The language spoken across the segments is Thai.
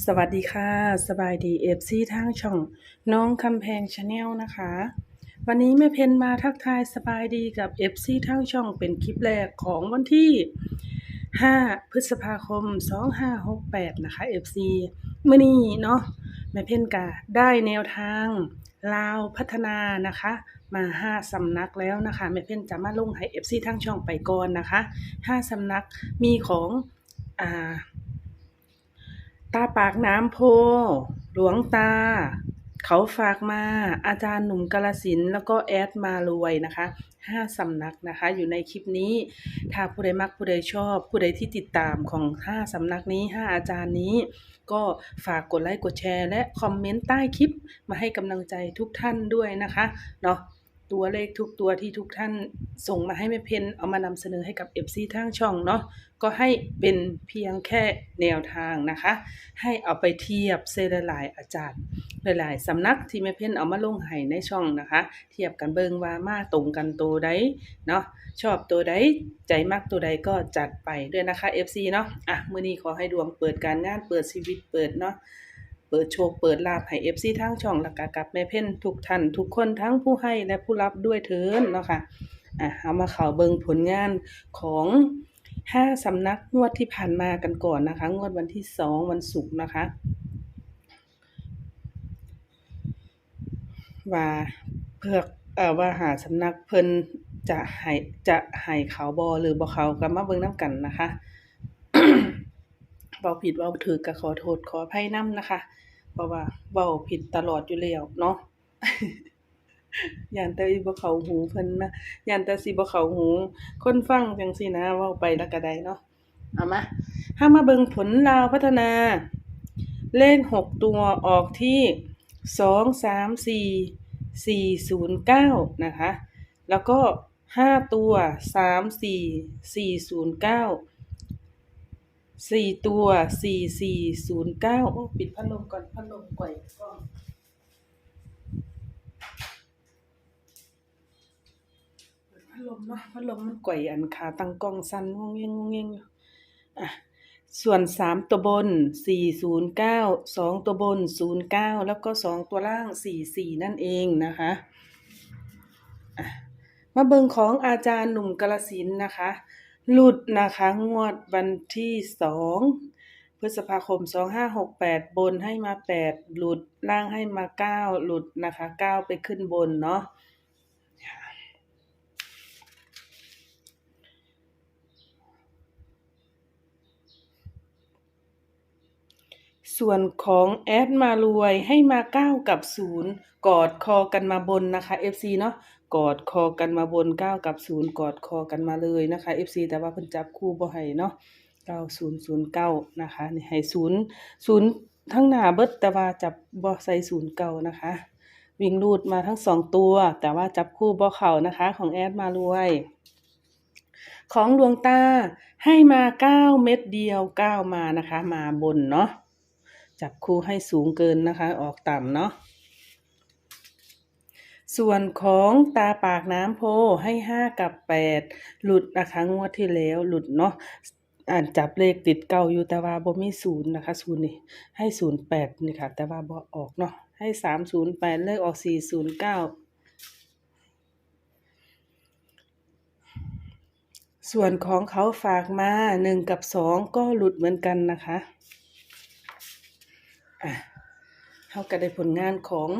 สวัสดีค่ะ สบายดีเอฟซีทางช่อง น้องคำแพงชาแนลนะคะ วันนี้แม่เพนมาทักทายสบายดีกับเอฟซีทางช่องเป็นคลิปแรกของวันที่ 5 พฤษภาคม 2568 นะคะ FC มื่อนี้เนาะแม่เพนกาได้แนวทางลาวพัฒนานะคะ มา5สำนักแล้วนะคะแม่เพนจะมาลงให้ FC ทางช่องไปก่อนนะคะ5สำนักมีของอ่า ตาปากน้ำโพ หลวงตา เขาฝากมาอาจารย์หนุ่มกาลสินแล้วก็แอดมารวยนะคะห้าสำนักนะคะ อยู่ในคลิปนี้ ถ้าผู้ใดมักผู้ใดชอบ ผู้ใดที่ติดตามของห้าสำนักนี้ห้าอาจารย์นี้ ก็ฝากกดไลค์กดแชร์ และคอมเมนต์ใต้คลิปมาให้กำลังใจทุกท่านด้วยนะคะเนาะ ตัวเลขทุกตัวที่ทุกท่านส่งมาให้แม่เพนเอามานำเสนอให้กับ FC ทางช่องเนาะก็ให้เป็นเพียงแค่แนวทางนะคะ ให้เอาไปเทียบเซหลายอาจารย์หลายๆสำนักที่แม่เพนเอามาลงให้ในช่องนะคะ เทียบกันเบิงว่ามาตรงกันตัวใดเนาะชอบตัวใดใจมากตัวใดก็จัดไปด้วยนะคะ FC เนาะอะมื้อนี้ขอให้ดวงเปิดการงานเปิดชีวิตเปิดเนาะ เปิดโชคเปิดลาภให้ FC ทางช่องแล้วก็กับแม่เพ่นทุกท่านทุกคนทั้งผู้ให้และผู้รับด้วยเถินเนาะค่ะอะเอามาเข้าเบิงผลงานของห้าสำนักงวดที่ผ่านมากันก่อนนะคะ งวดวันที่สองวันศุกร์นะคะว่าเพือกเอ่อว่าหาสำนักเพิ่นจะให้จะให้เขาบ่หรือบ่เขาก็มาเบิงนํกันนะคะ เว้าผิดเว้าถูกก็ขอโทษขออภัยนํนะคะ เพราะว่าเว้าผิดตลอดอยู่แล้วเนาะย่านแต่อีบ่เขาหูเพิ่นนะย่านแต่สิบ่เขาหูคนฟังจังซี่นะเว้าไปแล้วก็ได้เนาะเอามาเฮามาเบิ่งผลลาวพัฒนา เลขหกตัวออกที่สองสามสี่สี่ศูนย์เก้านะคะ แล้วก็ห้าตัวสามสี่สี่ศูนย์เก้า สี่ตัวสี่สี่ศูนย์เก้าโอ้ปิดพัดลมก่อนพัดลมก่อยกล้องพัดลมเนาะพัดลมมันก่อยอันขาตั้งกล้องสั่นงงเงงงงเงงอะส่วนสามตัวบนสี่ศูนย์เก้าสองตัวบนศูนย์เก้าแล้วก็สองตัวล่างสี่สี่นั่นเองนะคะมาเบิงของอาจารย์หนุ่มกาลสินนะคะ หลุดนะคะงวดวันที่สองพฤษภาคมสองห้าหกแปดบนให้มาแปดหลุดล่างให้มาเก้าหลุดนะคะเก้าไปขึ้นบนเนาะส่วนของแอดมารวยให้มาเก้ากับศูนย์กอดคอกันมาบนนะคะ FC เนาะ กอดคอกันมาบนเก้ากับศูนย์กอดคอกันมาเลยนะคะ FC แต่ว่าเพิ่นจับคู่บ่ให้เนาะเก้าศูนย์ศูนย์เก้านะคะนี่ให้ศูนย์ศูนย์ทั้งหน้าเบิดแต่ว่าจับบ่ใส่ศูนย์เก้านะคะ วิ่งรูดมาทั้งสองตัว แต่ว่าจับคู่บ่เข้านะคะ ของแอดมารวย ของดวงตาให้มาเก้าเม็ดเดียวเก้ามานะคะ มาบนเนาะจับคู่ให้สูงเกินนะคะ ออกต่ำเนาะ ส่วนของตาปากน้ำโพให้ห้ากับแปดหลุดนะคะงวดที่แล้วหลุดเนาะอ่านจับเลขติดเก่าอยู่แต่ว่าบ่มีศูนย์นะคะศูนย์นี่ให้ศูนย์แปดนี่ค่ะ แต่ว่าบ่ออกเนาะให้สามศูนย์แปดเลขออกสี่ศูนย์เก้าส่วนของเขาฝากมาหนึ่งกับสองก็หลุดเหมือนกันนะคะอะเขาก็ได้ผลงานของ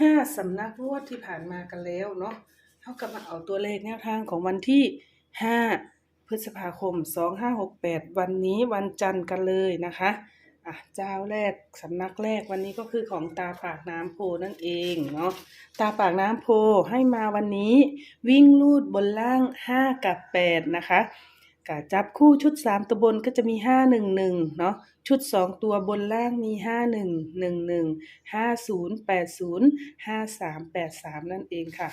ห้าสำนักงวดที่ผ่านมากันแล้วเนาะเขาก็มาเอาตัวเลขแนวทางของวันที่ห้าพฤษภาคมสองห้ากแปดวันนี้วันจันทร์กันเลยนะคะอะเจ้าแรกสำนักแรกวันนี้ก็คือของตาปากน้ำโพนั่นเองเนาะตาปากน้ำโพให้มาวันนี้วิ่งลูดบนล่างห้ากับแปดนะคะ กะจับคู่ชุดสามตัวบนก็จะมีห้าหนึ่งหนึ่งเนาะชุดสองตัวบนล่างมีห้าหนึ่งหนึ่งหนึ่งห้าศูนย์แปดศูนย์ห้าสามแปดสามนั่นเองค่ะ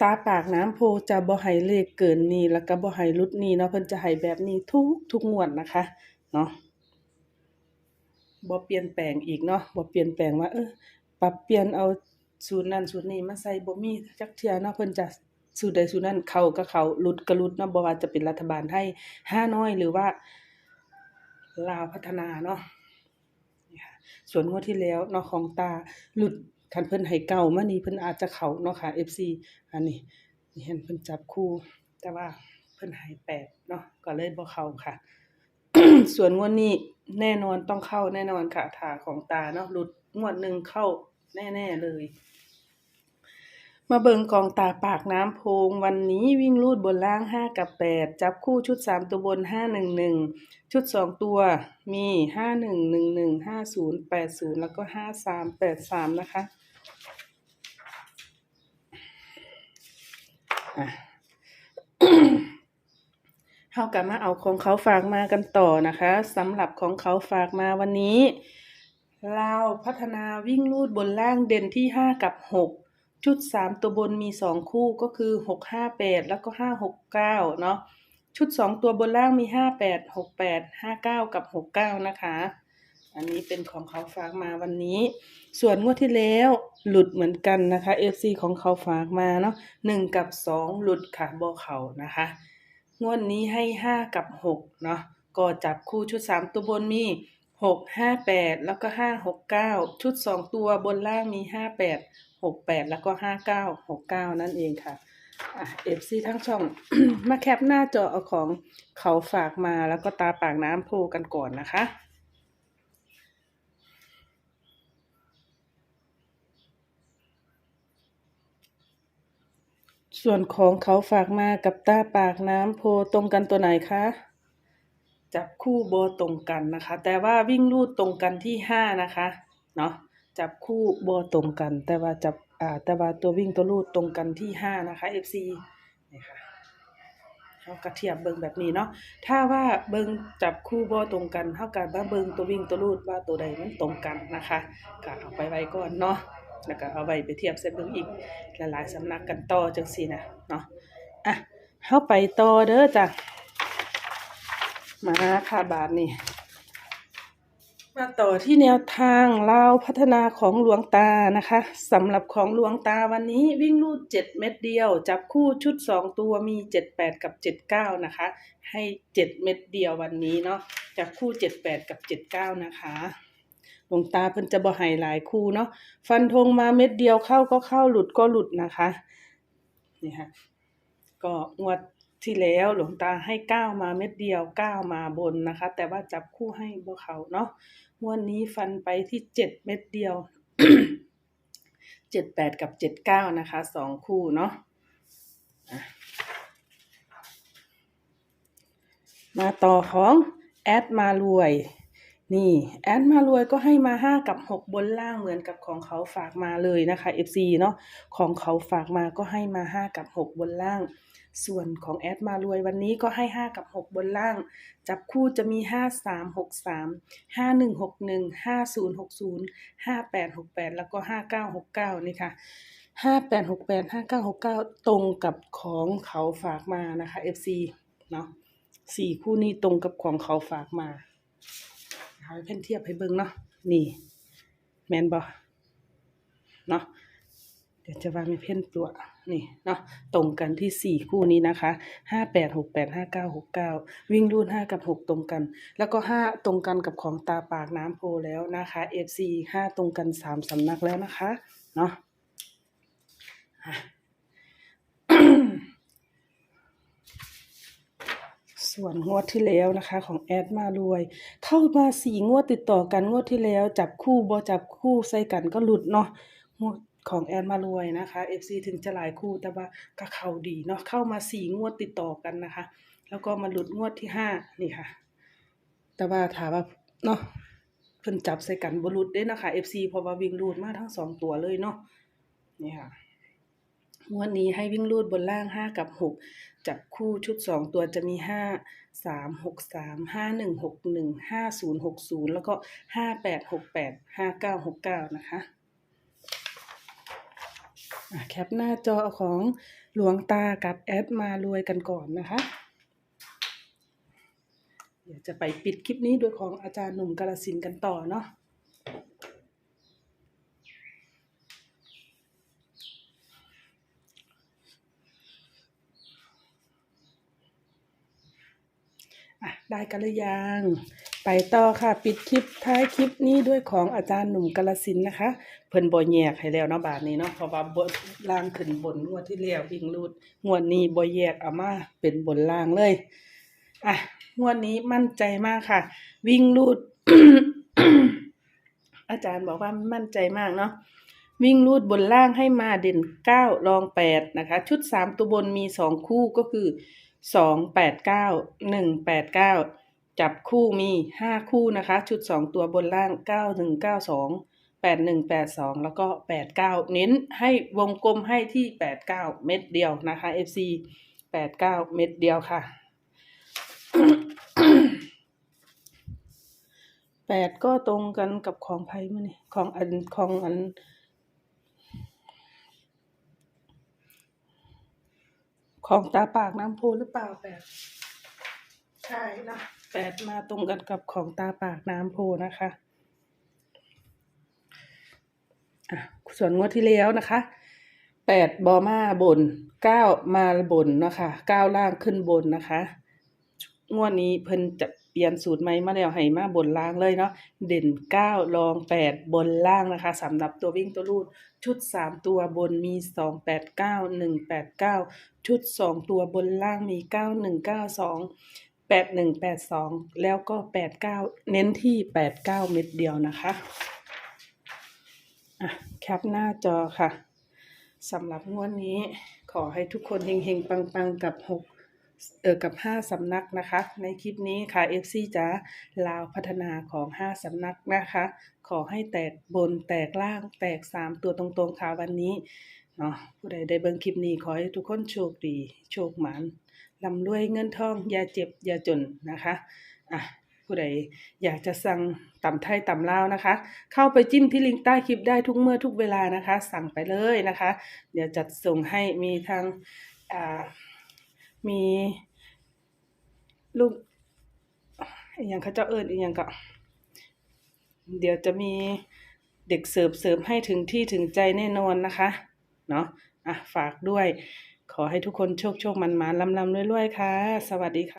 ตาปากน้ำโพจะบ่ให้เลขเกินนี้แล้วก็บ่ให้ลุดนี้เนาะเพิ่นจะให้แบบนี้ทุกทุกงวดนะคะเนาะบ่เปลี่ยนแปลงอีกเนาะบ่เปลี่ยนแปลงว่าเออปรับเปลี่ยนเอาสูตรนั้นสูตรนี้มาใส่บ่มีจักเทื่อเนาะเพิ่นจะ สูตรใดสูตรนั้นเขาก็เขาลุดก็ลุดเนาะบ่ว่าจะเป็นรัฐบาลไทยห้าน้อยหรือว่าลาวพัฒนาเนาะส่วนงวดที่แล้วเนาะของตาหลุดคันเพิ่นให้เก่ามานี่เพิ่นอาจจะเขาเนาะค่ะ FC อันนี้นี่เห็นเพิ่นจับคู่แต่ว่าเพิ่นให้แปดเนาะก็เลยบ่เข้าค่ะ ส่วนงวดนี้แน่นอนต้องเข้าแน่นอนค่ะถาของตาเนาะหลุดงวดหนึ่งเข้าแน่ ๆ เลย มาเบิงกองตาปากน้ำโพง วันนี้วิ่งลูดบนล่างห้ากับแปดจับคู่ชุดสามตัวบนห้าหนึ่งหนึ่งชุดสองตัวมีห้าหนึ่งหนึ่งหนึ่งห้าศูนย์แปดศูนย์แล้วก็ห้าสามแปดสามนะคะอะเฮากลับมาเอาของเขาฝากมากันต่อนะคะสำหรับของเขาฝากมาวันนี้ เราพัฒนาวิ่งลูดบนล่างเด่นที่ห้ากับหก ชุดสามตัวบนมีสองคู่ก็คือหกห้าแปดแล้วก็ห้าหกเก้าเนาะชุดสองตัวบนล่างมีห้าแปดหกแปดห้าเก้ากับหกเก้านะคะ อันนี้เป็นของเขาฝากมาวันนี้ ส่วนงวดที่แล้วหลุดเหมือนกันนะคะ FC ของเขาฝากมาเนาะหนึ่งกับสองหลุดค่ะบอเขานะคะ งวดนี้ให้ห้ากับหกเนาะก็จับคู่ชุดสามตัวบนมีหกห้าแปดแล้วก็ห้าหกเก้าชุดสองตัวบนล่างมีห้าแปด หกแปดแล้วก็ห้าเก้าหกเก้านั่นเองค่ะเอฟซีทั้งช่อง มาแคปหน้าจอเอาของเขาฝากมาแล้วก็ตาปากน้ำโพกันก่อนนะคะส่วนของเขาฝากมากับตาปากน้ำโพตรงกันตัวไหนคะ จับคู่โบตรงกันนะคะ แต่ว่าวิ่งรูดตรงกันที่ห้านะคะ เนาะ จับคู่โบตรงกัน แต่ว่าจับอ่าแต่ว่าตัววิ่งตัวรูดตรงกันที่ห้านะคะ FC นี่ค่ะเขากระเทียบเบิงแบบนี้เนาะถ้าว่าเบิงจับคู่โบตรงกันเท่ากับว่าเบิงตัววิ่งตัวรูดว่าตัวใดมันตรงกันนะคะก็เอาไปไว้ก่อนเนาะแล้วก็เอาไว้ไปเทียบเส้นเบิงอีกหลายๆสำนักกันต่อจังสี่นะเนาะอะเข้าไปต่อเด้อจ้ะมาค่ะบาทนี่ มาต่อที่แนวทางเล่าพัฒนาของหลวงตานะคะสำหรับของหลวงตาวันนี้วิ่งลูดเจ็ดเม็ดเดียว จับคู่ชุดสองตัวมีเจ็ดแปดกับเจ็ดเก้านะคะ ให้เจ็ดเม็ดเดียววันนี้เนาะจับคู่เจ็ดแปดกับเจ็ดเก้านะคะหลวงตาเพิ่นจะบ่ให้หลายคู่เนาะฟันธงมาเม็ดเดียวเข้าก็เข้าหลุดก็หลุดนะคะนี่ค่ะก็งวดที่แล้วหลวงตาให้เก้ามาเม็ดเดียวเก้ามาบนนะคะ แต่ว่าจับคู่ให้บ่เขาเนาะ งวันนี้ฟันไปที่เจ็ดเม็ดเดียวเจ็ดแปดกับเจ็ดเก้านะคะสองคู่เนาะอะมาต่อของแอดมารวย นี่แอดมารวยก็ให้มาห้ากับหกบนล่างเหมือนกับของเขาฝากมาเลยนะคะ FC เนาะของเขาฝากมาก็ให้มาห้ากับหกบนล่าง ส่วนของแอดมารวยวันนี้ก็ให้ห้ากับหกบนล่าง จับคู่จะมีห้าสามหกสามห้าหนึ่งหกหนึ่งห้าศูนย์หกศูนย์ห้าแปดหกแปดแล้วก็ห้าเก้าหกเก้านี่ค่ะห้าแปดหกแปดห้าเก้าหกเก้าตรงกับของเขาฝากมานะคะ FC เนาะสี่คู่นี้ตรงกับของเขาฝากมาเอาให้เพ่นเทียบให้เบิ่งเนาะนี่ แมนบอเนาะ เดี๋ยวจะวางในเพ่นตัวนี่เนาะตรงกันที่สี่คู่นี้นะคะห้าแปดหกแปดห้าเก้าหกเก้าวิ่งรุ่นห้ากับหกตรงกัน แล้วก็ห้าตรงกันกับของตาปากน้ำโพแล้วนะคะเอฟซีห้าตรงกันสามสำนักแล้วนะคะเนาะอะส่วนงวดที่แล้วนะคะของแอดมารวย เข้ามาสี่งวดติดต่อกันงวดที่แล้ว จับคู่บอจับคู่ใส่กันก็หลุดเนาะงวด ของแอดมารวยนะคะ FC ถึงจะหลายคู่แต่ว่าก็เข้าดีเนาะเข้ามาสี่งวดติดต่อกันนะคะ แล้วก็มาหลุดงวดที่ห้านี่ค่ะ แต่ว่าถามว่าเนาะเพิ่นจับใส่กันบ่หลุดเด้นะคะ FC เพราะว่าวิ่งรูดมาทั้งสองตัวเลยเนาะนี่ค่ะงวดนี้ให้วิ่งรูดบนล่างห้ากับหกจับคู่ชุดสองตัวจะมีห้าสามหกสามห้าหนึ่งหกหนึ่งห้าศูนย์หกศูนย์แล้วก็ห้าแปดหกแปดห้าเก้าหกเก้านะคะ แคปหน้าจอของหลวงตากับแอดมารวยกันก่อนนะคะ เดี๋ยวจะไปปิดคลิปนี้ด้วยของอาจารย์หนุ่มกาลสินกันต่อเนาะอะได้กันหรือยัง ไปต่อค่ะ ปิดคลิปท้ายคลิปนี้ด้วยของอาจารย์หนุ่มกาลสินนะคะ เพิ่นบ่แยกให้แล้วเนาะบาทนี้เนาะเพราะว่าบนล่างขึ้นบนงวดที่แล้ววิ่งรูดงวดนี้บ่แยกเอามาเป็นบนล่างเลยอะงวดนี้มั่นใจมากค่ะ วิ่งรูด อาจารย์บอกว่ามั่นใจมากเนาะวิ่งรูดบนล่างให้มาเด่นเก้ารองแปดนะคะ ชุดสามตัวบนมีสองคู่ก็คือสองแปดเก้าหนึ่งแปดเก้า จับคู่มีห้าคู่นะคะ ชุดสองตัวบนล่างเก้าหนึ่งเก้าสองแปดหนึ่งแปดสองแล้วก็แปดเก้าเน้นให้วงกลมให้ที่แปดเก้าเม็ดเดียวนะคะ FC แปดเก้าเม็ดเดียวค่ะแปดก็ตรงกันกับของไพ่มั้นี่ของอันของอันของตาปากน้ำโพหรือเปล่าแปดใช่นะ แปดมาตรงกันกับของตาปากน้ำโพนะคะอะส่วนงวดที่แล้วนะคะแปดบอมาบนเก้ามาบนนะคะเก้าล่างขึ้นบนนะคะ งวดนี้เพิ่นจะเปลี่ยนสูตรใหม่มาแล้วให้มาบนล่างเลยเนาะเด่นเก้ารองแปดบนล่างนะคะสำหรับตัววิ่งตัวรูดชุดสามตัวบนมีสองแปดเก้าหนึ่งแปดเก้าชุดสองตัวบนล่างมีเก้าหนึ่งเก้าสอง แปดหนึ่งแปดสองแล้วก็แปดเก้าเน้นที่แปดเก้าเม็ดเดียวนะคะอะแคปหน้าจอค่ะสำหรับงวดนี้ขอให้ทุกคนเฮงๆ ปังๆ กับหกเออกับ 5 สำนักนะคะ ในคลิปนี้ค่ะ FC จ๋าลาวพัฒนาของ 5 สำนักนะคะ ขอให้แตกบนแตกล่างแตก 3 ตัวตรงๆค่ะวันนี้เนาะผู้ใดได้เบิ่งคลิปนี้ขอให้ทุกคนโชคดี โชคหมาน ลำรวยเงินทอง อย่าเจ็บ อย่าจนนะคะอะผู้ใดอยากจะสั่งตำไทยตำลาวนะคะ เข้าไปจิ้มที่ลิงก์ใต้คลิปได้ทุกเมื่อทุกเวลานะคะ สั่งไปเลยนะคะ เดี๋ยวจัดส่งให้มีทางอ่ามีลูกอย่างเขาเจ้าเอิญอีกอย่างก็ เดี๋ยวจะมีเด็กเสิร์ฟเสิร์ฟให้ถึงที่ถึงใจแน่นอนนะคะ เนาะอะฝากด้วย ขอให้ทุกคนโชคโชคมันมาลำลำรวยๆค่ะ สวัสดีค่ะ